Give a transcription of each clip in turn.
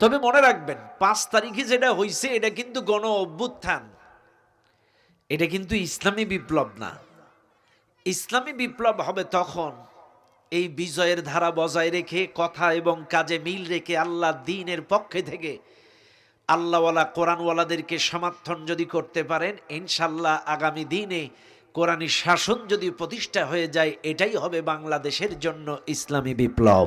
তবে মনে রাখবেন, পাঁচ তারিখে যেটা হয়েছে এটা কিন্তু গণ অভ্যুত্থান। এটা কিন্তু ইসলামী বিপ্লব না। ইসলামী বিপ্লব হবে তখন এই বিজয়ের ধারা বজায় রেখে, কথা এবং কাজে মিল রেখে আল্লাহ দিনের পক্ষে থেকে আল্লাহওয়ালা, কোরআনওয়ালাদেরকে সমর্থন যদি করতে পারেন ইনশাল্লাহ আগামী দিনে কোরআনী শাসন যদি প্রতিষ্ঠা হয়ে যায়, এটাই হবে বাংলাদেশের জন্য ইসলামী বিপ্লব।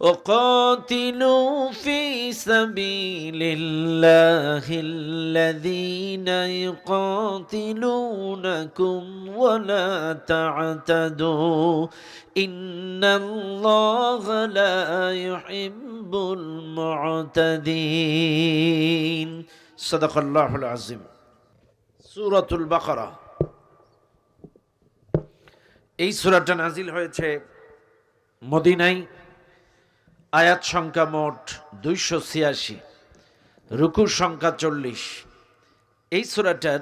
وقاتلوا في سبيل الله الذين يقاتلونكم ولا تعتدوا إن الله لا يحب المعتدين صدق الله العظيم سورة البقرة এই সুরাটা নাজিল হয়েছে মদিনায় আয়াত সংখ্যা মোট দুইশো ছিয়াশি, রুকুর সংখ্যা চল্লিশ। এই সুরাটার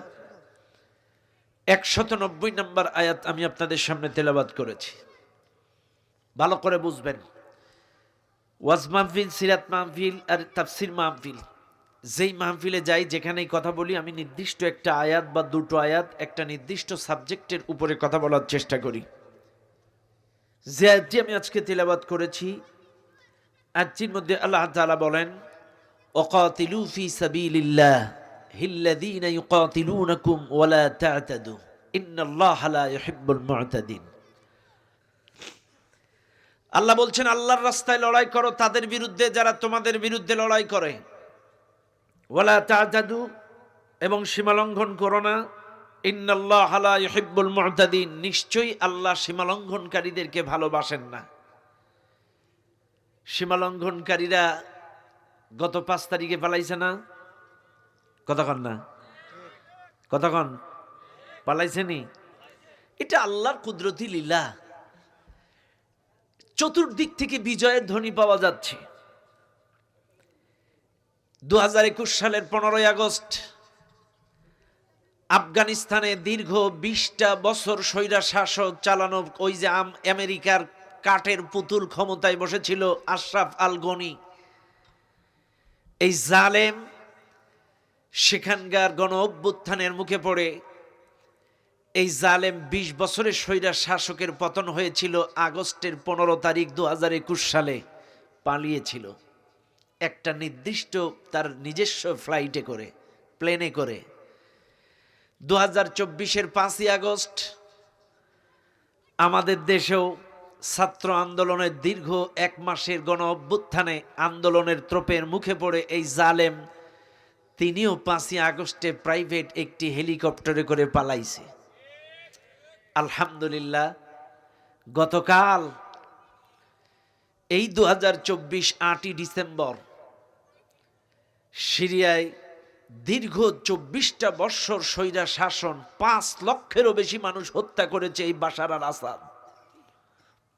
একশত নব্বই নম্বর আয়াত আমি আপনাদের সামনে তেলাবাদ করেছি। ভালো করে বুঝবেন। ওয়াজ মাহফিল, সিরাত মাহফিল আর তাফসির মাহফিল। যেই মাহফিলে যাই, যেখানেই কথা বলি, আমি নির্দিষ্ট একটা আয়াত বা দুটো আয়াত একটা নির্দিষ্ট সাবজেক্টের উপরে কথা বলার চেষ্টা করি। যে আয়াতটি আমি আজকে তেলাবাদ করেছি আজটির মধ্যে আল্লাহ তাআলা বলেন, ওকাতিলু ফি সাবিলিল্লাহ, হিল্লাযীনা ইউকাতিলুনাকুম ওয়ালা তা'তাদু, ইন্নাল্লাহা লা ইউহিব্বুল মু'তাদিন। আল্লাহ বলছেন, আল্লাহর রাস্তায় লড়াই করো, তাদের বিরুদ্ধে, যারা তোমাদের বিরুদ্ধে লড়াই করে। ওয়ালা তা'তাদু, এবং সীমালঙ্ঘন করো না। ইন্নাল্লাহ লা ইউহিব্বুল মু'তাদিন, নিশ্চয়ই আল্লাহ সীমালঙ্ঘনকারীদেরকে ভালোবাসেন না। সীমালঙ্ঘনকারীরা গত পাঁচ তারিখে পালাইছে না? কতক্ষণ না। কতক্ষণ পালাইছে নি এটা আল্লাহর কুদরতি লীলা। চতুর্দিক থেকে বিজয়ের ধ্বনি পাওয়া যাচ্ছে। দু একুশ সালের পনেরোই আগস্ট আফগানিস্তানে দীর্ঘ বিশটা বছর স্বৈরা শাসক চালানো ওই যে আম- আমেরিকার কাঠের পুতুল ক্ষমতায় বসেছিল আশরাফ আল গনি এই জালেম সেখানকার গণ অভ্যুত্থানের মুখে পড়ে। এই জালেম ২০ বছরের স্বৈরা শাসকের পতন হয়েছিল আগস্টের পনেরো তারিখ দু হাজার একুশ সালে, পালিয়েছিল। একটা নির্দিষ্ট তার নিজস্ব ফ্লাইটে করে প্লেনে করে। দু হাজার চব্বিশের পাঁচই আগস্ট আমাদের দেশেও ছাত্র আন্দোলনের দীর্ঘ এক মাসের গণ অভ্যুত্থানে আন্দোলনের ত্রোপের মুখে পড়ে এই জালেম, তিনিও পাঁচই আগস্টে প্রাইভেট একটি হেলিকপ্টারে করে পালাইছে। আলহামদুলিল্লাহ, গতকাল এই দু হাজার চব্বিশ আটই ডিসেম্বর সিরিয়ায় দীর্ঘ চব্বিশটা বৎসর স্বৈরা শাসন পাঁচ লক্ষেরও বেশি মানুষ হত্যা করেছে এই বাসার আসাদ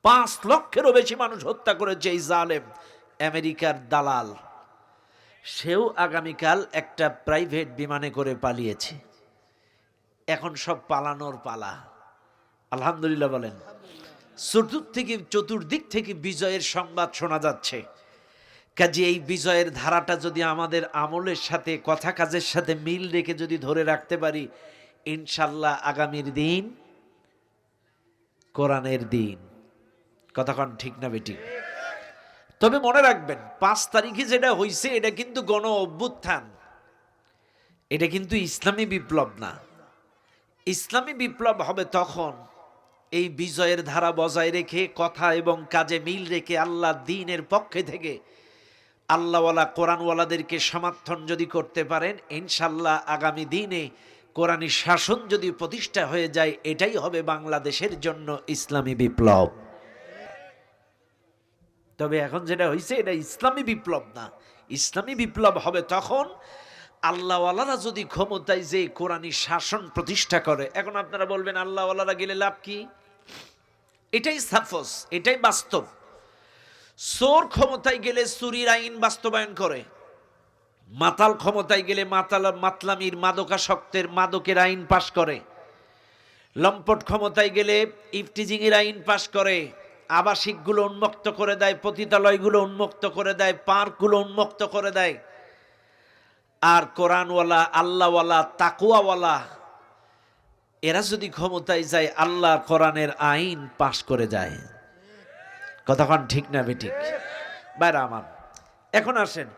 পাঁচ লক্ষেরও বেশি মানুষ হত্যা করেছে এই জালেম, আমেরিকার দালাল। সেও আগামীকাল একটা প্রাইভেট বিমানে করে পালিয়েছে। এখন সব পালানোর পালা। আলহামদুলিল্লাহ বলেন। চতুর্থ থেকে, চতুর্দিক থেকে বিজয়ের সংবাদ শোনা যাচ্ছে। কাজে এই বিজয়ের ধারাটা যদি আমাদের আমলের সাথে, কথা কাজের সাথে মিল রেখে যদি ধরে রাখতে পারি, ইনশাল্লাহ আগামীর দিন, কোরআনের দিন। কথাক্ষণ ঠিক না বেটি তবে মনে রাখবেন, পাঁচ তারিখে যেটা হয়েছে এটা কিন্তু গণ অভ্যুত্থান। এটা কিন্তু ইসলামী বিপ্লব না। ইসলামী বিপ্লব হবে তখন এই বিজয়ের ধারা বজায় রেখে, কথা এবং কাজে মিল রেখে আল্লাহ দিনের পক্ষে থেকে আল্লাহওয়ালা, কোরআনওয়ালাদেরকে সমর্থন যদি করতে পারেন ইনশাল্লাহ আগামী দিনে কোরআনী শাসন যদি প্রতিষ্ঠা হয়ে যায়, এটাই হবে বাংলাদেশের জন্য ইসলামী বিপ্লব। তবে এখন যেটা হয়েছে এটা ইসলামী বিপ্লব না। ইসলামী বিপ্লব হবে তখন আল্লাহওয়ালারা যদি ক্ষমতায় যে কোরআনী শাসন প্রতিষ্ঠা করে, এখন আপনারা বলবেন আল্লাহওয়ালারা গেলে লাভ কি? এটাই সাফস এটাই বাস্তব। চোর ক্ষমতায় গেলে চুরির আইন বাস্তবায়ন করে। মাতাল ক্ষমতায় গেলে মাতাল, মাতলামির মাদকাসক্তের মাদকের আইন পাশ করে। লম্পট ক্ষমতায় গেলে ইফটিজিং এর আইন পাশ করে। আবাসিকগুলো উন্মুক্ত করে দেয়, পতিতালয়গুলো উন্মুক্ত করে দেয়, পার্কগুলো উন্মুক্ত করে দেয়। আর কোরআনওয়ালা, আল্লাহওয়ালা তাকুয়াওয়ালা এরা যদি ক্ষমতায় যায় আল্লাহ কোরআনের আইন পাশ করে যায়। কতক্ষণ ঠিক না বেঠিক? বাইরা আমার এখন আসেন।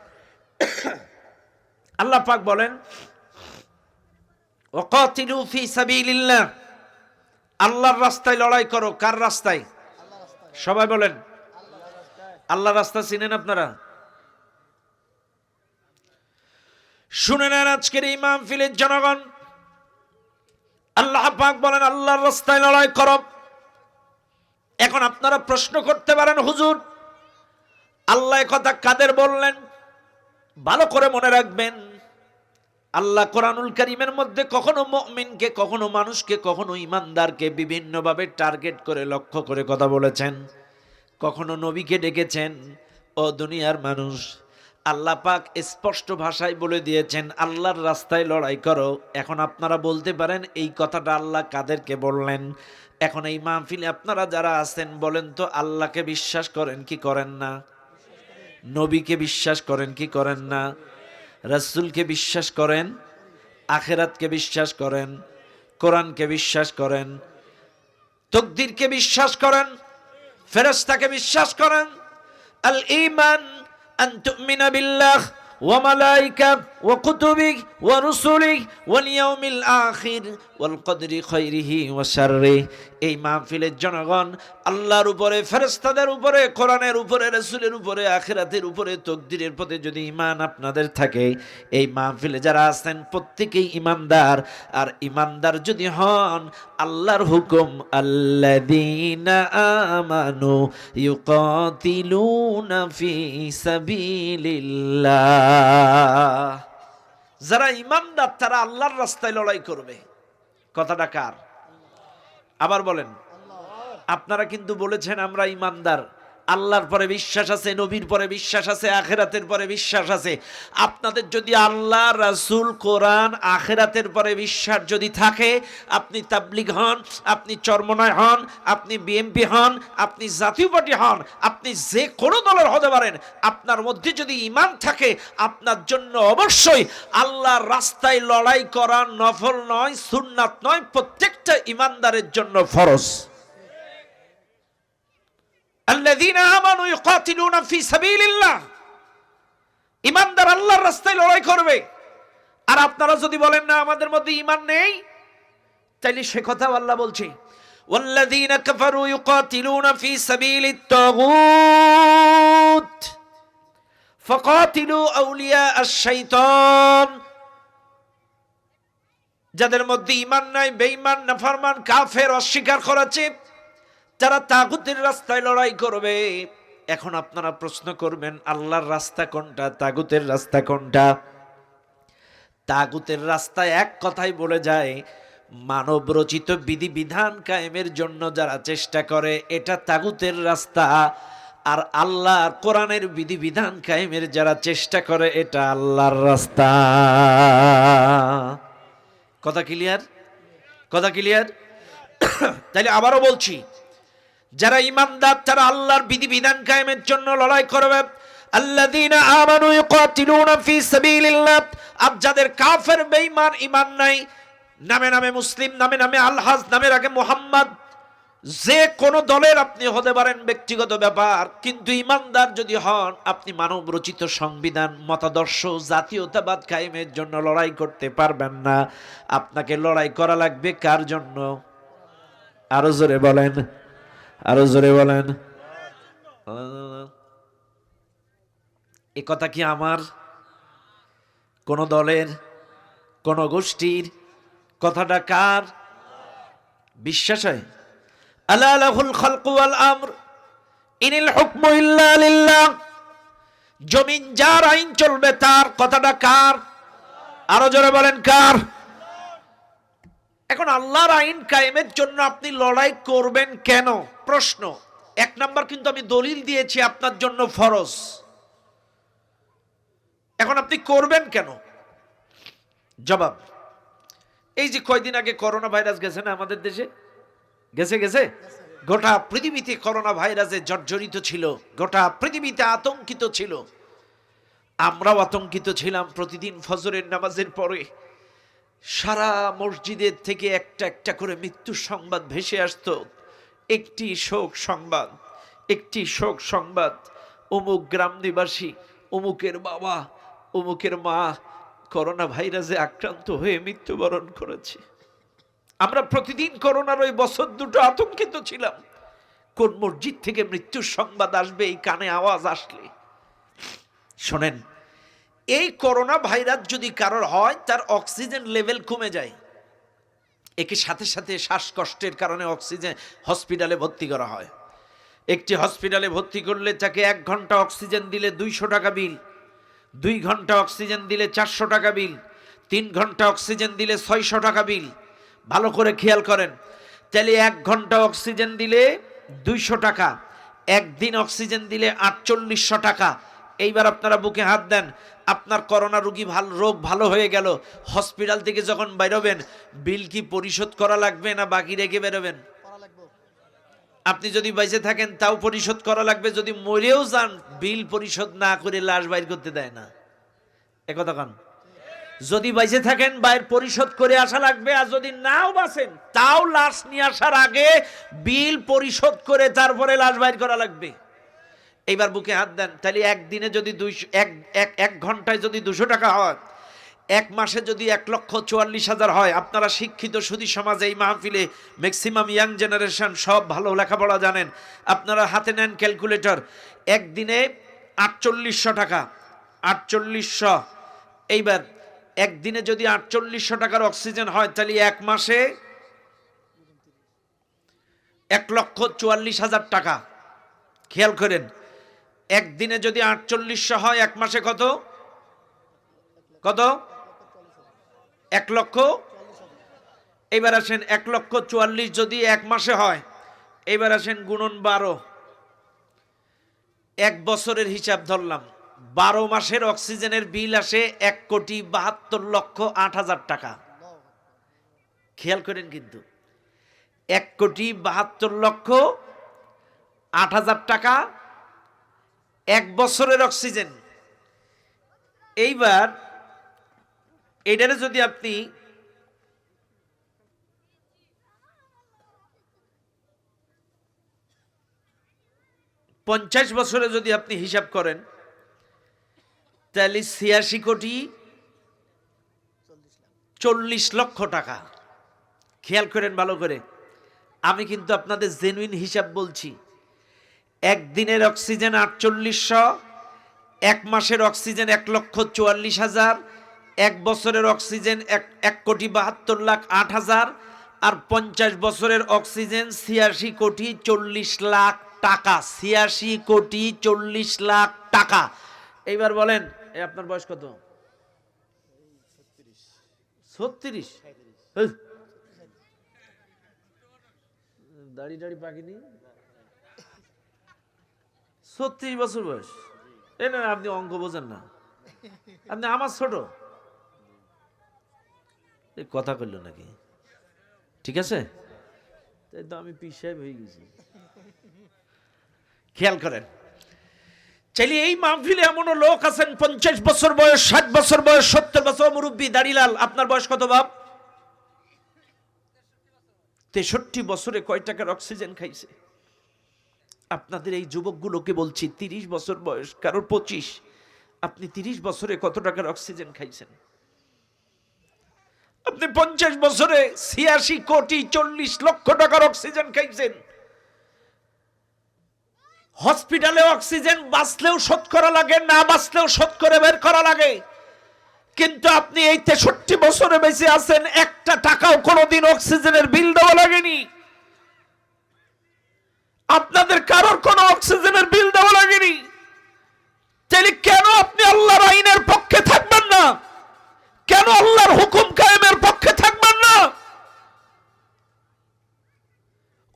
আল্লাহ পাক বলেন সাবিলিল্লাহ, আল্লাহর রাস্তায় লড়াই করো। কার রাস্তায়? সবাই বলেন আল্লাহ রাস্তা চিনেন আপনারা? শুনে নেন আজকের এই মাহফিলের জনগণ। আল্লাহ পাক বলেন, আল্লাহর রাস্তায় লড়াই করো। এখন আপনারা প্রশ্ন করতে পারেন, হুজুর, আল্লাহ কথা কাদের বললেন? ভালো করে মনে রাখবেন। আল্লাহ কোরআনুল করিমের মধ্যে কখনো মুমিনকে, কখনো মানুষকে, কখনো ইমানদারকে বিভিন্নভাবে টার্গেট করে, লক্ষ্য করে কথা বলেছেন। কখনো নবীকে ডেকেছেন, ও দুনিয়ার মানুষ, আল্লাহ পাক স্পষ্ট ভাষায় বলে দিয়েছেন, আল্লাহর রাস্তায় লড়াই করো। এখন আপনারা বলতে পারেন, এই কথাটা আল্লাহ কাদেরকে বললেন? এখন এই মাহফিলে আপনারা যারা আছেন, বলেন তো আল্লাহকে বিশ্বাস করেন কি করেন না? নবীকে বিশ্বাস করেন কি করেন না? রাসূলকে বিশ্বাস করেন, আখেরাতকে বিশ্বাস করেন, কোরআনকে বিশ্বাস করেন, তকদিরকে বিশ্বাস করেন ফেরস্তাকে বিশ্বাস করেন। আল ইমান আন তুমিনা বিল্লাহ ওয়া ইয়াউমিল আখির ওয়াল কদরি খাইরিহি ওয়া শাররিহি এই মাহফিলের জনগণ আল্লাহর উপরে, ফেরেশতাদের উপরে, কোরআনের উপরে, রাসূলের উপরে, আখিরাতের উপরে, তকদিরের প্রতি যদি ঈমান আপনাদের থাকে, এই মাহফিলে যারা আছেন প্রত্যেকেই ঈমানদার। আর ঈমানদার যদি হন, আল্লাহর হুকুম, আল্লাযীনা আমানু ইউকাতিলুনা ফি সাবিলিল্লাহ। যারা ইমানদার, তারা আল্লাহর রাস্তায় লড়াই করবে। কথাটা কার? আবার বলেন, আপনারা কিন্তু বলেছেন আমরা ইমানদার। আল্লাহর পরে বিশ্বাস আছে, নবীর পরে বিশ্বাস আছে, আখেরাতের পরে বিশ্বাস আছে। আপনাদের যদি আল্লাহ, রাসূল, কোরআন আখেরাতের পরে বিশ্বাস যদি থাকে, আপনি তাবলিগ হন, আপনি চরমনায় হন, আপনি বিএমপি হন, আপনি জাতীয় পার্টি হন, আপনি যে কোনো দলের হতে পারেন, আপনার মধ্যে যদি ইমান থাকে, আপনার জন্য অবশ্যই আল্লাহর রাস্তায় লড়াই করা নফল নয়, সুন্নাত নয়, প্রত্যেকটা ইমানদারের জন্য ফরজ। الذين آمنوا يقاتلون في سبيل الله ইমানদার আল্লাহর রাস্তায় লড়াই করবে আর আপনারা যদি বলেন না আমাদের মধ্যে ইমান নেই তাইলে সে কথাও আল্লাহ বলছে والذين كفروا يقاتلون في سبيل الطاغوت فقاتلوا أولياء الشيطان যাদের মধ্যে ইমান নাই বেঈমান নাফরমান কাফের অস্বীকার করেছে যারা তাগুতের রাস্তায় লড়াই করবে, এখন আপনারা প্রশ্ন করবেন, আল্লাহর রাস্তা কোনটা, তাগুতের রাস্তা কোনটা? তাগুতের রাস্তায় এক কথাই বলে যায় মানব রচিত বিধিবিধান কায়েমের জন্য যারা চেষ্টা করে, এটা তাগুতের রাস্তা। আর আল্লাহর কোরআনের বিধিবিধান কায়েমের যারা চেষ্টা করে, এটা আল্লাহর রাস্তা। কথা ক্লিয়ার কথা ক্লিয়ার তাহলে আবারও বলছি যারা ইমানদার, তারা আল্লাহর বিধিবিধান কায়েমের জন্য লড়াই করবে। আল্লাযীনা আমানু ইউকাতিলুনা ফি সাবিলিল্লাহ। আর যাদের কাফের, বেঈমান, ঈমান নাই, নামে নামে মুসলিম, নামে নামে আলহাজ, নামের আগে মুহাম্মদ, যে কোন দলের আপনি হতে পারেন ব্যক্তিগত ব্যাপার, কিন্তু ইমানদার যদি হন, আপনি মানব রচিত সংবিধান, মতাদর্শ, জাতীয়তাবাদ কায়েমের জন্য লড়াই করতে পারবেন না। আপনাকে লড়াই করা লাগবে কার জন্য? আরও জোরে বলেন। আরও জোরে বলেন। এ কথা কি আমার? কোন দলের, কোন গোষ্ঠীর কথাটা কার? বিশ্বাস হয়? আলা লাহুল খালকু ওয়াল আমর। ইনিল হুকমু ইল্লা লিল্লাহ। জমিন যার আইন চলবে তার কথাটা কার? আরও জোরে বলেন কার? এখন আল্লাহর আইন কায়েমের জন্য আপনি লড়াই করবেন কেন? প্রশ্ন। এক নাম্বার কিন্তু আমি দলিল দিয়েছি আপনার জন্য ফরজ। এখন আপনি করবেন কেন? জবাব। এই যে কয়দিন আগে করোনা ভাইরাস গেছে না আমাদের দেশে? গেছে গেছে? গোটা পৃথিবীতে করোনা ভাইরাসে জর্জরিত ছিল। গোটা পৃথিবীতে আতঙ্কিত ছিল। আমরাও আতঙ্কিত ছিলাম প্রতিদিন ফজরের নামাজের পরে। সারা মসজিদের থেকে একটা একটা করে মৃত্যুর সংবাদ ভেসে আসতো। একটি শোক সংবাদ, একটি শোক সংবাদ। অমুক গ্রাম নিবাসী অমুকের বাবা, অমুকের মা করোনা ভাইরাসে আক্রান্ত হয়ে মৃত্যুবরণ করেছে। আমরা প্রতিদিন করোনার ওই বছর দুটো আতঙ্কিত ছিলাম। কোন মসজিদ থেকে মৃত্যুর সংবাদ আসবে এই কানে আওয়াজ আসলে? শোনেন এই করোনা ভাইরাস যদি কারোর হয়, তার অক্সিজেন লেভেল কমে যায়। একে সাথে সাথে শ্বাসকষ্টের কারণে অক্সিজেন হসপিটালে ভর্তি করা হয়। একটি হসপিটালে ভর্তি করলে তাকে এক ঘণ্টা অক্সিজেন দিলে দুইশো টাকা বিল, দুই ঘণ্টা অক্সিজেন দিলে চারশো টাকা বিল, তিন ঘণ্টা অক্সিজেন দিলে ছয়শো টাকা বিল। ভালো করে খেয়াল করেন। তাহলে এক ঘণ্টা অক্সিজেন দিলে দুইশো টাকা, একদিন অক্সিজেন দিলে আটচল্লিশশো টাকা এইবার আপনারা বুকে হাত দেন, আপনার করোনা রোগী ভালো রোগ ভালো হয়ে গেল, হসপিটাল থেকে যখন বেরোবেন, বিল কি পরিশোধ করা লাগবে না বাকি রেখে বেরোবেন? আপনি যদি বেঁচে থাকেন, তাও পরিশোধ করা লাগবে, যদি মরেও যান, বিল পরিশোধ না করে লাশ বাইর করতে দেয় না। একথা কান। যদি বেঁচে থাকেন, বাইর পরিশোধ করে আসা লাগবে, আর যদি নাও বাঁচেন, তাও লাশ নিয়ে আসার আগে বিল পরিশোধ করে তারপরে লাশ বাইর করা লাগবে। এইবার বুকে হাত দেন। তাহলে একদিনে যদি দুইশো এক এক ঘন্টায় যদি দুশো টাকা হয়, এক মাসে যদি এক লক্ষ চুয়াল্লিশ হাজার হয়, আপনারা শিক্ষিত সুদী সমাজে এই মাহফিলে ম্যাক্সিমাম ইয়াং জেনারেশন সব ভালো লেখাপড়া জানেন। আপনারা হাতে নেন ক্যালকুলেটর একদিনে আটচল্লিশশো টাকা, আটচল্লিশশো। এইবার একদিনে যদি আটচল্লিশশো টাকার অক্সিজেন হয়, তাহলে এক মাসে এক লক্ষ চুয়াল্লিশ হাজার টাকা। খেয়াল করেন একদিনে যদি আটচল্লিশশো হয়, এক মাসে কত? কত? এক লক্ষ? এবার আসেন, এক লক্ষ চুয়াল্লিশ যদি এক মাসে হয় এবার আসেন গুণন বারো। এক বছরের হিসাব ধরলাম, বারো মাসের অক্সিজেনের বিল আসে এক কোটি বাহাত্তর লক্ষ আট হাজার টাকা। খেয়াল করেন কিন্তু, এক কোটি বাহাত্তর লক্ষ আট হাজার টাকা এক বছরের অক্সিজেন। এইবার এটারে যদি আপনি পঞ্চাশ বছরে যদি আপনি হিসাব করেন, তাহলে ছিয়াশি কোটি চল্লিশ লক্ষ টাকা। খেয়াল করেন ভালো করে। আমি কিন্তু আপনাদের জেনুইন হিসাব বলছি। একদিনের অক্সিজেন আটচল্লিশশো, এক মাসের অক্সিজেন এক লক্ষ চুয়াল্লিশ হাজার, এক বছরের অক্সিজেন এক এক কোটি বাহাত্তর লাখ আট হাজার, আর পঞ্চাশ বছরের অক্সিজেন ছিয়াশি কোটি চল্লিশ লাখ টাকা, ছিয়াশি কোটি চল্লিশ লাখ টাকা। এইবার বলেন আপনার বয়স কত? ছত্রিশ। দাড়ি দাড়ি পাকিনি? ছত্রিশ বছর বয়স। এই না, আপনি অঙ্ক বোঝেন না। আপনি আমার ছোট। এই কথা কইল নাকি? ঠিক আছে? তাই তো আমি পি হয়ে গেছি। খেয়াল করেন। চাইলে এই মাহফিলে এমনও লোক আছেন, পঞ্চাশ বছর বয়স, ষাট বছর বয়স, সত্তর বছর, মুরব্বী, দাড়িলাল, আপনার বয়স কত বাপ? তেষট্টি বছরে কয় টাকার অক্সিজেন খাইছে? আপনাদের এই যুবকগুলোকে বলছি, তিরিশ বছর বয়স, কারোর পঁচিশ, আপনি তিরিশ বছরে কত টাকার অক্সিজেন খাইছেন? আপনি পঞ্চাশ বছরে ছিয়াশি কোটি চল্লিশ লক্ষ টাকার অক্সিজেন খাইছেন। হসপিটালে অক্সিজেন বাঁচলেও শোধ করা লাগে, না বাঁচলেও শোধ করে বের করা লাগে। কিন্তু আপনি এই তেষট্টি বছরে বেঁচে আছেন, একটা টাকাও কোনোদিন অক্সিজেনের বিল দেওয়া লাগেনি। আপনাদের কারোর কোন অক্সিজেনের বিল দেওয়া লাগেনি। তাহলে কেন আপনি আল্লাহর আইনের পক্ষে থাকবেন না? কেন আল্লাহর হুকুম কায়েমের পক্ষে থাকবেন না?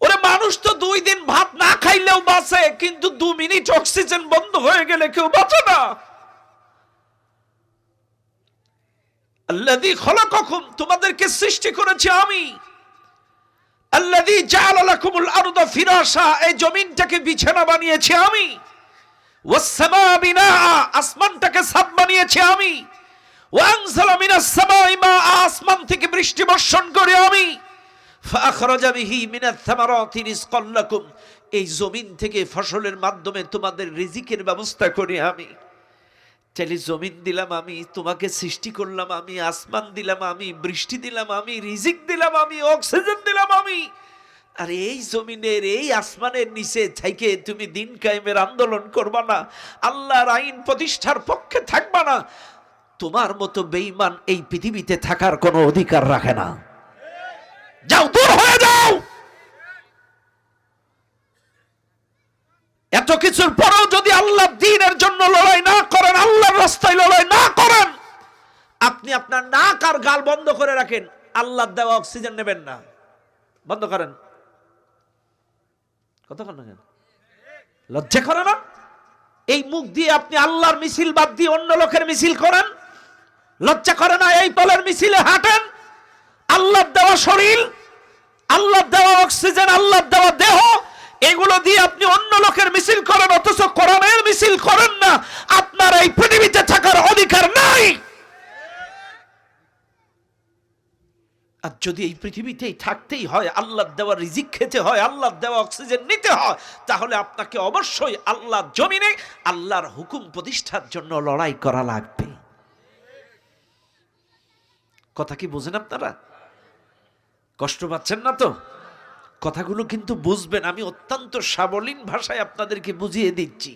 ওরে মানুষ তো দুই দিন ভাত না খাইলেও বাঁচে, কিন্তু দু মিনিট অক্সিজেন বন্ধ হয়ে গেলে কেউ বাঁচে না। আল্লাহ দি খলাকখন তোমাদেরকে সৃষ্টি করেছি আমি। আল্লাযী জাআলা লাকুমুল আরদা ফিরাশা, এই জমিনটাকে বিছানা বানিয়েছি আমি। ওয়াস সামা বিনাআ, আসমানটাকে ছাদ বানিয়েছি আমি। ওয়ানজালা মিনাস সামাই মা আসমান থেকে বৃষ্টি বর্ষণ করে আমি। ফাখরাজা বিহি মিনাত থামারাতি রিজকাল লাকুম, এই জমিন থেকে ফসলের মাধ্যমে তোমাদের রিজিকের ব্যবস্থা করি আমি। চাইলে জমিন দিলাম আমি, তোমাকে সৃষ্টি করলাম আমি, আসমান দিলাম আমি, বৃষ্টি দিলাম আমি, রিজিক দিলাম আমি, অক্সিজেন দিলাম আমি। আর এই জমিনের, এই আসমানের নিচে থেকে তুমি দিন কায়েমের আন্দোলন করবা না, আল্লাহর আইন প্রতিষ্ঠার পক্ষে থাকবা না। তোমার মতো বেইমান এই পৃথিবীতে থাকার কোনো অধিকার রাখে না। যাও, দূর হয়ে যাও! এত কিছুর পরেও যদি আল্লাহ দিনের জন্য লড়াই না করেন, আল্লাহর রাস্তায় লড়াই না করেন, আপনি আপনার নাক আর গাল বন্ধ করে রাখেন, আল্লাহর দেওয়া অক্সিজেন নেবেন না। বন্ধ করেন। কতক্ষণ লজ্জা করে না? এই মুখ দিয়ে আপনি আল্লাহর মিছিল বাদ দিয়ে অন্য লোকের মিছিল করেন? লজ্জা করে না এই পলের মিছিলে হাঁটেন? আল্লাহর দেওয়া শরীর, আল্লাহর দেওয়া অক্সিজেন, আল্লাহর দেওয়া দেহ এগুলো দিয়ে আপনি অন্য লোকের মিছিল করেন, অথচ কোরআনের মিছিল করেন না। আপনার এই পৃথিবীতে থাকার অধিকার নাই। আর যদি এই পৃথিবীতেই থাকতেই হয় আল্লাহর দেওয়া রিজিক খেতে হয় আল্লাহর দেওয়া অক্সিজেন নিতে হয়, তাহলে আপনাকে অবশ্যই আল্লাহর জমিনে আল্লাহর হুকুম প্রতিষ্ঠার জন্য লড়াই করা লাগবে। কথা কি বোঝেন আপনারা? কষ্ট পাচ্ছেন না তো? কথাগুলো কিন্তু বুঝবেন। আমি অত্যন্ত সাবলীন ভাষায় আপনাদেরকে বুঝিয়ে দিচ্ছি।